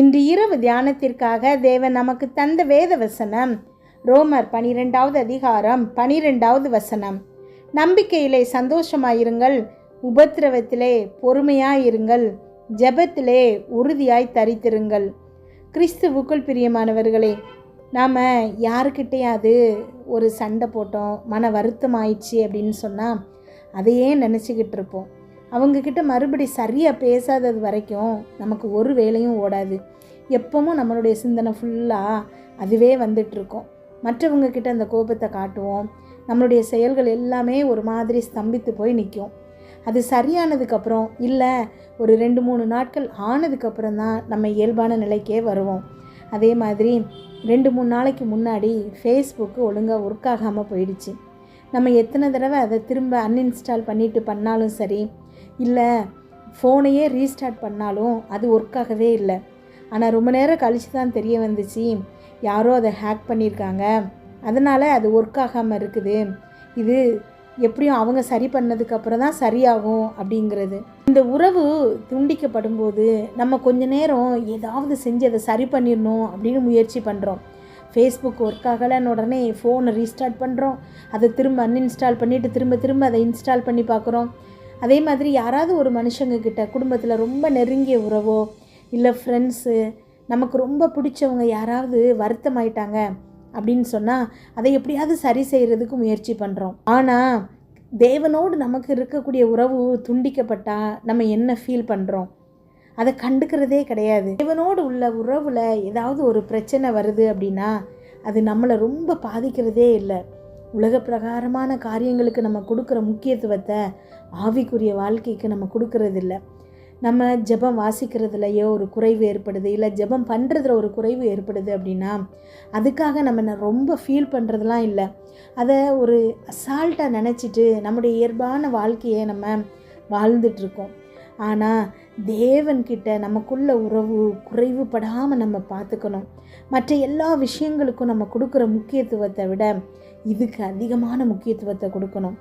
இன்று இரவு தியானத்திற்காக தேவன் நமக்கு தந்த வேத வசனம். ரோமர் பனிரெண்டாவது அதிகாரம் பனிரெண்டாவது வசனம். நம்பிக்கையிலே சந்தோஷமாயிருங்கள் உபத்திரவத்திலே பொறுமையாயிருங்கள் ஜபத்திலே உறுதியாய் தரித்திருங்கள். கிறிஸ்துவுக்குள் பிரியமானவர்களே நாம் யாருக்கிட்டேயாவது ஒரு சண்டை போட்டோம் மன வருத்தம் ஆயிடுச்சு அப்படின்னு சொன்னால் அதையே நினச்சிக்கிட்டு இருப்போம் அவங்கக்கிட்ட மறுபடி சரியாக பேசாதது வரைக்கும் நமக்கு ஒரு வேலையும் ஓடாது. எப்பவும் நம்மளுடைய சிந்தனை ஃபுல்லாக அதுவே வந்துட்டுருக்கோம். மற்றவங்க கிட்ட அந்த கோபத்தை காட்டுவோம். நம்மளுடைய செயல்கள் எல்லாமே ஒரு மாதிரி ஸ்தம்பித்து போய் நிற்கும். அது சரியானதுக்கப்புறம் இல்லை ஒரு ரெண்டு மூணு நாட்கள் ஆனதுக்கப்புறம் தான் நம்ம இயல்பான நிலைக்கே வருவோம். அதே மாதிரி ரெண்டு மூணு நாளைக்கு முன்னாடி ஃபேஸ்புக்கு ஒழுங்காக ஒர்க் ஆகாமல் போயிடுச்சு. நம்ம எத்தனை தடவை அதை திரும்ப அன்இன்ஸ்டால் பண்ணிட்டு பண்ணாலும் சரி இல்லை ஃபோனையே ரீஸ்டார்ட் பண்ணாலும் அது ஒர்க் ஆகவே இல்லை. ஆனால் ரொம்ப நேரம் கழித்து தான் தெரிய வந்துச்சு. யாரோ அதை ஹேக் பண்ணியிருக்காங்க. அதனால் அது ஒர்க் ஆகாமல் இருக்குது. இது எப்படியும் அவங்க சரி பண்ணதுக்கப்புறம் தான் சரியாகும் அப்படிங்கிறது. இந்த உறவு துண்டிக்கப்படும் போது நம்ம கொஞ்ச நேரம் ஏதாவது செஞ்சு அதை சரி பண்ணிடணும் அப்படின்னு முயற்சி பண்ணுறோம் ஃபேஸ்புக் ஒர்க் ஆகலைன்னு உடனே ஃபோனை ரீஸ்டார்ட் பண்ணுறோம் அதை திரும்ப அன்இன்ஸ்டால் பண்ணிவிட்டு திரும்ப திரும்ப அதை இன்ஸ்டால் பண்ணி பார்க்குறோம். அதே மாதிரி யாராவது ஒரு மனுஷங்க கிட்ட குடும்பத்தில் ரொம்ப நெருங்கிய உறவோ இல்லை ஃப்ரெண்ட்ஸு நமக்கு ரொம்ப பிடிச்சவங்க யாராவது வருத்தமாயிட்டாங்க அப்படின்னு சொன்னால் அதை எப்படியாவது சரி செய்கிறதுக்கு முயற்சி பண்ணுறோம் ஆனால் தேவனோடு நமக்கு இருக்கக்கூடிய உறவு துண்டிக்கப்பட்டால் நம்ம என்ன ஃபீல் பண்ணுறோம் அதை கண்டுக்கிறதே கிடையாது. தேவனோடு உள்ள உறவில் ஏதாவது ஒரு பிரச்சனை வருது அப்படின்னா அது நம்மளை ரொம்ப பாதிக்கிறதே இல்லை. உலக பிரகாரமான காரியங்களுக்கு நம்ம கொடுக்குற முக்கியத்துவத்தை ஆவிக்குரிய வாழ்க்கைக்கு நம்ம கொடுக்கறதில்ல. நம்ம ஜெபம் வாசிக்கிறதுலையோ ஒரு குறைவு ஏற்படுது இல்லை ஜெபம் பண்ணுறதுல ஒரு குறைவு ஏற்படுது அப்படின்னா அதுக்காக நம்ம ரொம்ப ஃபீல் பண்ணுறதுலாம் இல்லை. அதை ஒரு அசால்ட்டாக நினச்சிட்டு நம்முடைய இயல்பான வாழ்க்கையை நம்ம வாழ்ந்துட்டுருக்கோம் ஆனால் தேவன்கிட்ட நமக்குள்ள உறவு குறைவுபடாமல் நம்ம பார்த்துக்கணும். மற்ற எல்லா விஷயங்களுக்கும் நம்ம கொடுக்குற முக்கியத்துவத்தை விட இதுக்கு அதிகமான முக்கியத்துவத்தை கொடுக்கணும்.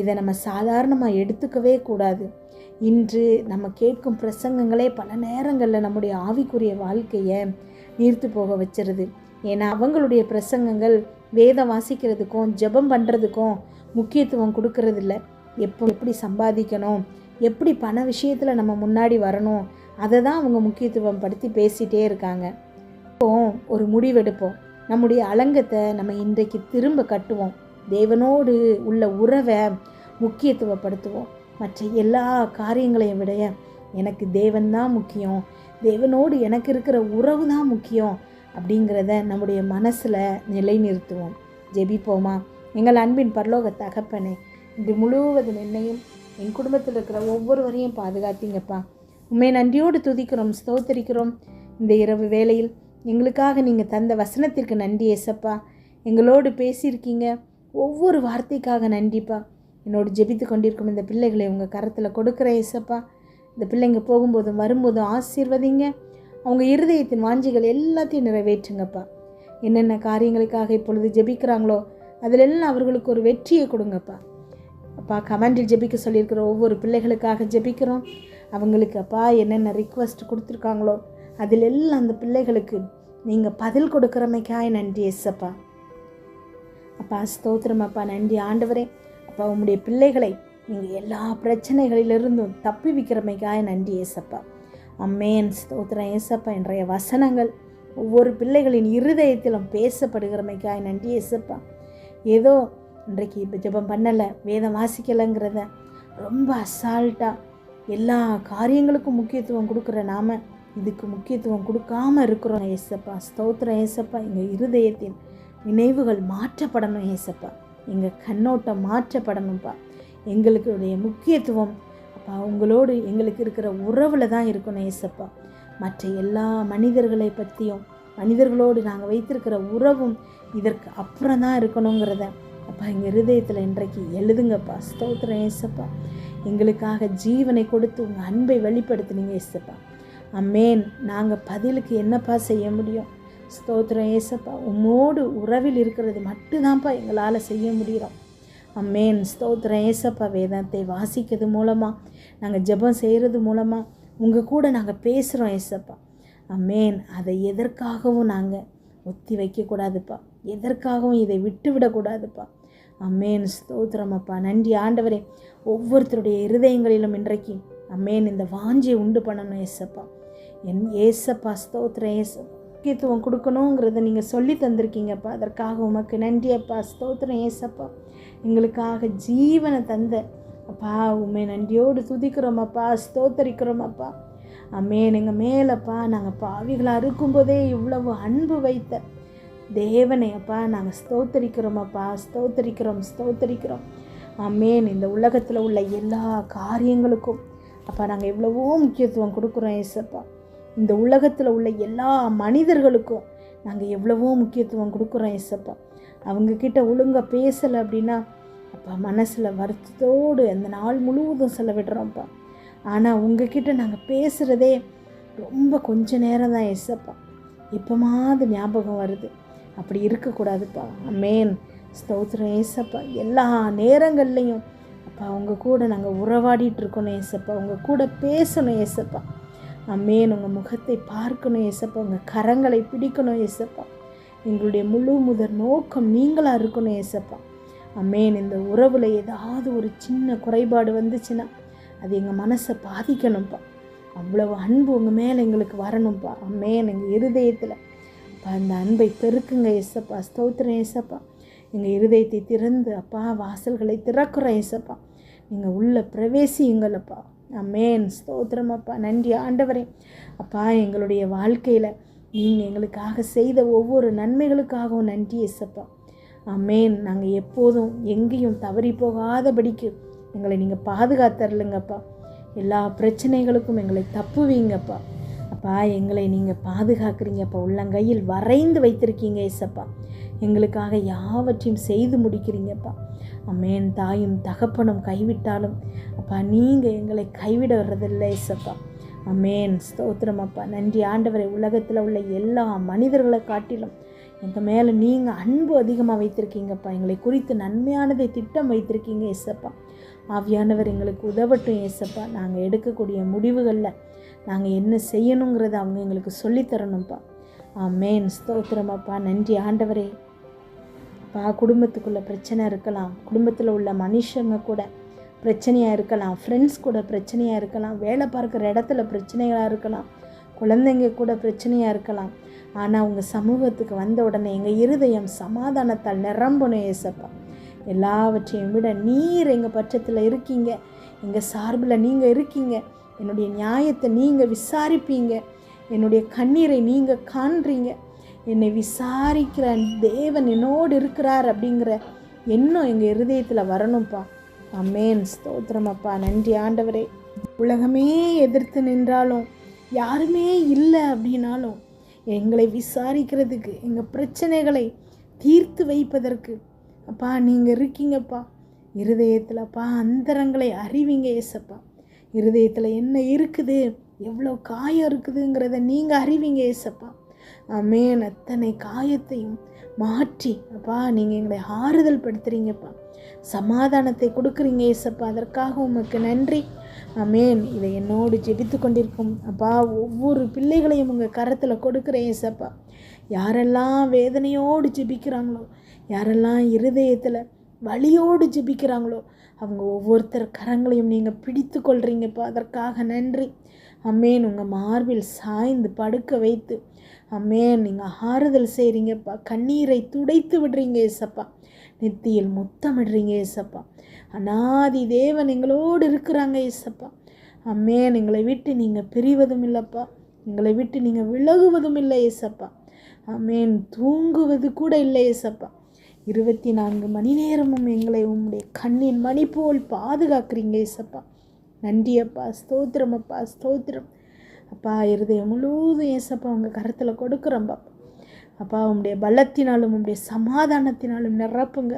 இதை நம்ம சாதாரணமாக எடுத்துக்கவே கூடாது. இன்று நம்ம கேட்கும் பிரசங்கங்களே பல நேரங்களில் நம்முடைய ஆவிக்குரிய வாழ்க்கையை நீர்த்து போக வச்சிருது. ஏன்னா அவங்களுடைய பிரசங்கங்கள் வேதம் வாசிக்கிறதுக்கும் ஜெபம் பண்ணுறதுக்கும் முக்கியத்துவம் கொடுக்கறதில்ல. எப்போ எப்படி சம்பாதிக்கணும் எப்படி பண விஷயத்தில் நம்ம முன்னாடி வரணும் அதை தான் அவங்க முக்கியத்துவம் படுத்தி பேசிகிட்டே இருக்காங்க. இப்போ ஒரு முடிவெடுப்போம் நம்முடைய அலங்கத்தை நம்ம இன்றைக்கு திரும்ப கட்டுவோம். தேவனோடு உள்ள உறவை முக்கியத்துவப்படுத்துவோம். மற்ற எல்லா காரியங்களையும் விட எனக்கு தேவன் தான் முக்கியம். தேவனோடு எனக்கு இருக்கிற உறவு தான் முக்கியம் அப்படிங்கிறத நம்முடைய மனசில் நிலைநிறுத்துவோம். ஜெபிப்போமா? எங்கள் அன்பின் பரலோக தகப்பனே இது முழுவதும் என்னையும் என் குடும்பத்தில் இருக்கிற ஒவ்வொருவரையும் பாதுகாத்தீங்கப்பா. உண்மை நன்றியோடு துதிக்கிறோம் ஸ்தோத்தரிக்கிறோம். இந்த இரவு வேளையில் எங்களுக்காக நீங்கள் தந்த வசனத்திற்கு நன்றி ஏசப்பா. எங்களோடு பேசியிருக்கீங்க. ஒவ்வொரு வார்த்தைக்காக நன்றிப்பா. என்னோடு ஜெபித்து கொண்டிருக்கும் இந்த பிள்ளைகளை உங்கள் கரத்தில் கொடுக்குற இசப்பா இந்த பிள்ளைங்க போகும்போதும் வரும்போதும் ஆசீர்வதிங்க. அவங்க இருதயத்தின் வாஞ்சிகள் எல்லாத்தையும் நிறைவேற்றுங்கப்பா. என்னென்ன காரியங்களுக்காக இப்பொழுது ஜெபிக்கிறாங்களோ அதிலெல்லாம் அவர்களுக்கு ஒரு வெற்றியை கொடுங்கப்பா. அப்பா கமெண்டில் ஜெபிக்க சொல்லியிருக்கிற ஒவ்வொரு பிள்ளைகளுக்காக ஜெபிக்கிறோம். அவங்களுக்கு அப்பா என்னென்ன ரிக்வஸ்ட் கொடுத்துருக்காங்களோ அதில் எல்லாம் அந்த பிள்ளைகளுக்கு நீங்கள் பதில் கொடுக்குறமைக்காய் நன்றி எஸ்ஸப்பா அப்பா ஸ்தோத்திரம் அப்பா நன்றி ஆண்டவரே. அப்பா உம்முடைய பிள்ளைகளை நீங்கள் எல்லா பிரச்சனைகளிலிருந்தும் தப்பி வைக்கிறமைக்காய் நன்றி ஏசப்பா. அம்மேன். ஸ்தோத்திரம் ஏசப்பா. இன்றைய வசனங்கள் ஒவ்வொரு பிள்ளைகளின் இருதயத்திலும் பேசப்படுகிறமைக்காய் நன்றி ஏசப்பா. ஏதோ இன்றைக்கு இப்போ ஜபம் பண்ணலை வேதம் வாசிக்கலைங்கிறத ரொம்ப அசால்ட்டாக எல்லா காரியங்களுக்கும் முக்கியத்துவம் கொடுக்குற நாம இதுக்கு முக்கியத்துவம் கொடுக்காம இருக்கிறோம் ஏசப்பா. ஸ்தோத்திரம் ஏசப்பா. எங்கள் இருதயத்தின் நினைவுகள் மாற்றப்படணும் ஏசப்பா. எங்கள் கண்ணோட்டம் மாற்றப்படணும்ப்பா எங்களுடைய முக்கியத்துவம். அப்பா உங்களோடு எங்களுக்கு இருக்கிற உறவில் தான் இருக்கணும் ஏசப்பா. மற்ற எல்லா மனிதர்களை பற்றியும் மனிதர்களோடு நாங்கள் வைத்திருக்கிற உறவும் இதற்கு அப்புறம் தான் இருக்கணுங்கிறத அப்பா எங்கள் ஹிருதயத்தில் இன்றைக்கு எழுதுங்கப்பா. ஸ்தோத்திரம் ஏசப்பா. எங்களுக்காக ஜீவனை கொடுத்து உங்கள் அன்பை வெளிப்படுத்தினீங்க ஏசப்பா. அம்மேன் நாங்கள் பதிலுக்கு என்னப்பா செய்ய முடியும்? ஸ்தோத்திரம் ஏசப்பா உம்மோடு உறவில் இருக்கிறது மட்டும்தான்ப்பா எங்களால் செய்ய முடியும். அம்மேன். ஸ்தோத்திரம் ஏசப்பா வேதத்தை வாசிக்கிறது மூலமாக நாங்கள் ஜெபம் செய்கிறது மூலமாக உங்கள் கூட நாங்கள் பேசுகிறோம் ஏசப்பா. அம்மேன். அதை எதற்காகவும் நாங்கள் ஒத்தி வைக்கக்கூடாதுப்பா எதற்காகவும் இதை விட்டு விடக்கூடாதுப்பா அம்மேன். ஸ்தோத்திரம் அப்பா நன்றி ஆண்டவரே. ஒவ்வொருத்தருடைய இருதயங்களிலும் இன்றைக்கு அம்மேன் இந்த வாஞ்சியை உண்டு பண்ணணும் ஏசப்பா. என் ஏசப்பா ஸ்தோத்திரம் ஏசப்பா முக்கியத்துவம் கொடுக்கணுங்கிறத நீங்கள் சொல்லி தந்திருக்கீங்கப்பா. அதற்காக உமக்கு நன்றி அப்பா. ஸ்தோத்திரம் ஏசப்பா. எங்களுக்காக ஜீவனை தந்த அப்பா உண்மை நன்றியோடு துதிக்கிறோம் அப்பா. ஸ்தோத்தரிக்கிறோம் அப்பா. அம்மேன் எங்கள் மேலப்பா நாங்கள் பாவிகளாக இருக்கும்போதே இவ்வளவு அன்பு வைத்த தேவனை அப்பா நாங்கள் ஸ்தோத்தரிக்கிறோம் அப்பா. ஸ்தோத்தரிக்கிறோம் ஸ்தோத்தரிக்கிறோம். அம்மேன் இந்த உலகத்தில் உள்ள எல்லா காரியங்களுக்கும் அப்பா நாங்கள் எவ்வளவோ முக்கியத்துவம் கொடுக்குறோம் ஏசப்பா. இந்த உலகத்தில் உள்ள எல்லா மனிதர்களுக்கும் நாங்கள் எவ்வளவோ முக்கியத்துவம் கொடுக்குறோம் ஏசப்பா அவங்கக்கிட்ட ஒழுங்காக பேசலை அப்படின்னா அப்பா மனசில் வருத்தத்தோடு அந்த நாள் முழுவதும் செலவிடுறோம்ப்பா. ஆனால் உங்ககிட்ட நாங்கள் பேசுகிறதே ரொம்ப கொஞ்ச நேரம் தான் ஏசப்பா இப்போமாவது ஞாபகம் வருது. அப்படி இருக்கக்கூடாதுப்பா. மேன் ஸ்தோத்திரம் ஏசப்பா எல்லா நேரங்கள்லையும் அப்பா உங்கள் கூட நாங்கள் உறவாடிட்டு இருக்கணும் ஏசப்பா உங்கள் கூட பேசணும் ஏசப்பா அம்மேன் உங்கள் முகத்தை பார்க்கணும் ஏசப்பா. உங்கள் கரங்களை பிடிக்கணும் ஏசப்பா. எங்களுடைய முழு முதற் நோக்கம் நீங்களாக இருக்கணும் ஏசப்பா. அம்மேன் இந்த உறவில் ஏதாவது ஒரு சின்ன குறைபாடு வந்துச்சுன்னா அது எங்கள் மனசை பாதிக்கணும்ப்பா. அவ்வளவு அன்பு உங்கள் மேலே எங்களுக்கு வரணும்ப்பா. அம்மேன் எங்கள் இருதயத்தில் அப்பா அந்த அன்பை பெருக்குங்க ஏசப்பா. ஸ்தோத்திரம் ஏசப்பா. எங்கள் இருதயத்தை திறந்து அப்பா வாசல்களை திறக்கிறோம் ஏசப்பா. நீங்கள் உள்ள பிரவேசியுங்களப்பா அம்மேன் ஸ்தோத்திரம் அப்பா. நன்றி ஆண்டவரே. அப்பா எங்களுடைய வாழ்க்கையில் நீங்கள் எங்களுக்காக செய்த ஒவ்வொரு நன்மைகளுக்காகவும் நன்றி எசப்பா அம்மேன் நாங்கள் எப்போதும் எங்கேயும் தவறி போகாதபடிக்கு எங்களை நீங்கள் பாதுகாத்தரலுங்கப்பா எல்லா பிரச்சனைகளுக்கும் எங்களை தப்புவீங்கப்பா. அப்பா எங்களை நீங்கள் பாதுகாக்கிறீங்கப்பா. உள்ளங்கையில் வரைந்து வைத்திருக்கீங்க ஏசப்பா. எங்களுக்காக யாவற்றையும் செய்து முடிக்கிறீங்கப்பா. அம்மேன் தாயும் தகப்பனும் கைவிட்டாலும் அப்பா நீங்கள் எங்களை கைவிட வர்றதில்லை ஏசப்பா அம்மேன் ஸ்தோத்திரம் அப்பா. நன்றி ஆண்டவரை உலகத்தில் உள்ள எல்லா மனிதர்களை காட்டிலும் எங்கள் மேலே நீங்கள் அன்பு அதிகமாக வைத்திருக்கீங்கப்பா. எங்களை குறித்து நன்மையானதை திட்டம் வைத்திருக்கீங்க ஏசப்பா ஆவியானவர் எங்களுக்கு உதவட்டும் ஏசப்பா நாங்கள் எடுக்கக்கூடிய முடிவுகளில் நாங்கள் என்ன செய்யணுங்கிறத அவங்க எங்களுக்கு சொல்லித்தரணும்ப்பா. ஆமேன் ஸ்தோத்திரமாப்பா நன்றி ஆண்டவரே. பா குடும்பத்துக்குள்ளே பிரச்சனை இருக்கலாம். குடும்பத்தில் உள்ள மனுஷங்க கூட பிரச்சனையாக இருக்கலாம். ஃப்ரெண்ட்ஸ் கூட பிரச்சனையாக இருக்கலாம். வேலை பார்க்குற இடத்துல பிரச்சனைகளாக இருக்கலாம். குழந்தைங்க கூட பிரச்சனையாக இருக்கலாம். ஆனால் உங்கள் சமூகத்துக்கு வந்த உடனே எங்கள் இருதயம் சமாதானத்தால் நிரம்பணும் ஏசப்பா. எல்லாவற்றையும் விட நீர் எங்கள் பட்சத்தில் இருக்கீங்க. எங்கள் சார்பில் நீங்கள் இருக்கீங்க. என்னுடைய நியாயத்தை நீங்கள் விசாரிப்பீங்க. என்னுடைய கண்ணீரை நீங்கள் காண்றீங்க. என்னை விசாரிக்கிற தேவன் என்னோடு இருக்கிறார் அப்படிங்கிற எண்ணம் எங்கள் இருதயத்தில் வரணும்ப்பா அம்மேன் ஸ்தோத்திரமப்பா நன்றி ஆண்டவரே. உலகமே எதிர்த்து நின்றாலும் யாருமே இல்லை அப்படின்னாலும் எங்களை விசாரிக்கிறதுக்கு எங்கள் பிரச்சனைகளை தீர்த்து வைப்பதற்கு அப்பா நீங்கள் இருக்கீங்கப்பா. இருதயத்தில்ப்பா அந்தரங்களை அறிவிங்க ஏசப்பா இருதயத்தில் என்ன இருக்குது எவ்வளோ காயம் இருக்குதுங்கிறத நீங்கள் அறிவிங்க ஏசப்பா அமேன் அத்தனை காயத்தையும் மாற்றி அப்பா நீங்கள் எங்களை ஆறுதல் படுத்துறீங்கப்பா. சமாதானத்தை கொடுக்குறீங்க ஏசப்பா. அதற்காக உமக்கு நன்றி. அமேன் இதை என்னோடு ஜெபித்து கொண்டிருக்கும் அப்பா ஒவ்வொரு பிள்ளைகளையும் உங்கள் கரத்தில் கொடுக்குறேன் ஏசப்பா. யாரெல்லாம் வேதனையோடு ஜெபிக்கிறாங்களோ யாரெல்லாம் இருதயத்தில் வழியோடு ஜெபிக்கிறாங்களோ அவங்க ஒவ்வொருத்தர் கரங்களையும் நீங்கள் பிடித்து கொள்கிறீங்கப்பா அதற்காக நன்றி. அம்மேன் உங்கள் மார்பில் சாய்ந்து படுக்க வைத்து அம்மே நீங்கள் ஆறுதல் செய்கிறீங்கப்பா கண்ணீரை துடைத்து விடுறீங்க ஏசப்பா. நெத்தியில் முத்தமிடுறீங்க ஏசப்பா. அனாதி தேவன் எங்களோடு இருக்கிறாங்க ஏசப்பா. அம்மே எங்களை விட்டு நீங்கள் பிரிவதும் இல்லைப்பா. எங்களை விட்டு நீங்கள் விலகுவதும் இல்லை ஏசப்பா. அம்மேன் தூங்குவது கூட இல்லை ஏசப்பா. இருபத்தி நான்கு மணி நேரமும் எங்களை உம்முடைய கண்ணின் மணி போல் பாதுகாக்கிறீங்க ஏசப்பா. ஸ்தோத்திரம் அப்பா ஸ்தோத்திரம். அப்பா இருதயம் முழுவதும் ஏசப்பா உங்கள் கரத்தில் கொடுக்குறோம் பாப்பா. அப்பா உம்முடைய பலத்தினாலும் உம்முடைய சமாதானத்தினாலும் நிரப்புங்க.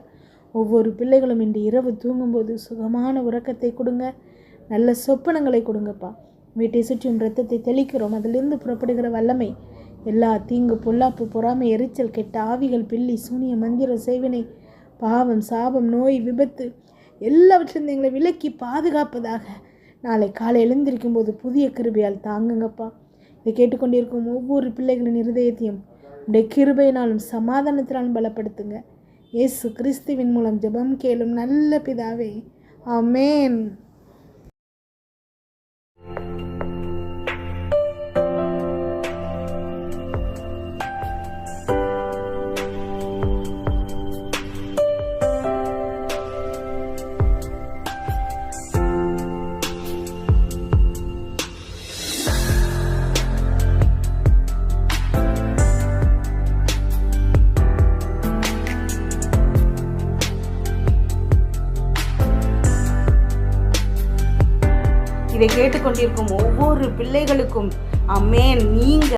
ஒவ்வொரு பிள்ளைகளும் இன்று இரவு தூங்கும்போது சுகமான உறக்கத்தை கொடுங்க. நல்ல சொப்பனங்களை கொடுங்கப்பா. வீட்டை சுற்றியும் ரத்தத்தை தெளிக்கிறோம். அதிலிருந்து புறப்படுகிற வல்லமை எல்லா தீங்கு பொல்லாப்பு பொறாமை எரிச்சல் கெட்ட ஆவிகள் பில்லி சூனிய மந்திர சேவினை பாவம் சாபம் நோய் விபத்து எல்லாவற்றிலிருந்து எங்களை விலக்கி பாதுகாப்பதாக நாளை காலை எழுந்திருக்கும் போது புதிய கிருபையால் தாங்குங்கப்பா. இதை கேட்டுக்கொண்டிருக்கும் ஒவ்வொரு பிள்ளைகளின் இருதயத்தையும் உடைய கிருபையினாலும் சமாதானத்தினாலும் பலப்படுத்துங்க. இயேசு கிறிஸ்துவின் மூலம் ஜெபம் கேளும் நல்ல பிதாவே. ஆமென். கொண்டிருக்கும் ஒவ்வொரு பிள்ளைகளுக்கும். அம்மேன் நீங்க